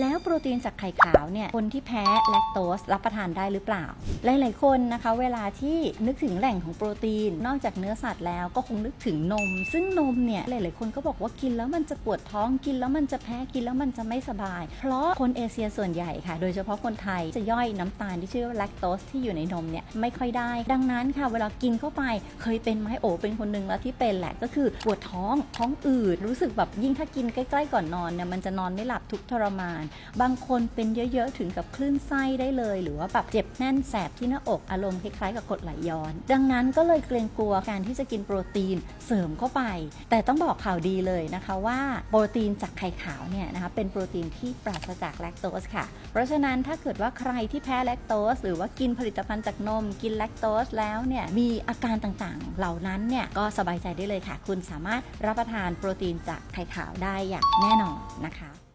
แล้วโปรตีนจากไข่ขาวเนี่ยคนที่แพ้แลคโตสรับประทานได้หรือเปล่า หลาย ๆ คนนะคะ เวลาที่นึกถึงแหล่งของโปรตีน นอกจากเนื้อสัตว์แล้วก็คงนึกถึงนม ซึ่งนมเนี่ยหลาย ๆ คนก็บอกว่ากินแล้วมันจะปวดท้องกินแล้วมันจะแพ้กินแล้วมันจะไม่สบาย เพราะคนเอเชียส่วนใหญ่ค่ะ โดยเฉพาะคนไทยจะย่อยน้ำตาลที่ชื่อว่าแลคโตสที่อยู่ในนมเนี่ยไม่ค่อยได้ ดังนั้นค่ะ เวลากินเข้าไปเคยเป็นไหมโอเป็นคนหนึ่งแล้วที่เป็นแหละก็คือปวดท้องท้องอืดรู้สึกแบบยิ่งถ้ากินใกล้ ๆ ก่อนนอนเนี่ยมันจะนอนไม่หลับทุกทรมานบางคนเป็นเยอะๆ ถึงกับคลื่นไส้ได้เลย หรือว่าแบบเจ็บแน่นแสบที่หน้าอกอารมณ์คล้ายๆกับกดไหลย้อน ดังนั้นก็เลยเกรงกลัวการที่จะกินโปรตีนเสริมเข้าไป แต่ต้องบอกข่าวดีเลยนะคะว่าโปรตีนจากไข่ขาวเนี่ยนะคะเป็นโปรตีนที่ปราศจากแลคโตสค่ะ เพราะฉะนั้นถ้าเกิดว่าใครที่แพ้แลคโตสหรือว่ากินผลิตภัณฑ์จากนม กินแลคโตสแล้วเนี่ยมีอาการต่างๆ เหล่านั้นเนี่ยก็สบายใจได้เลยค่ะ คุณสามารถรับประทานโปรตีนจากไข่ขาวได้อย่างแน่นอนนะคะ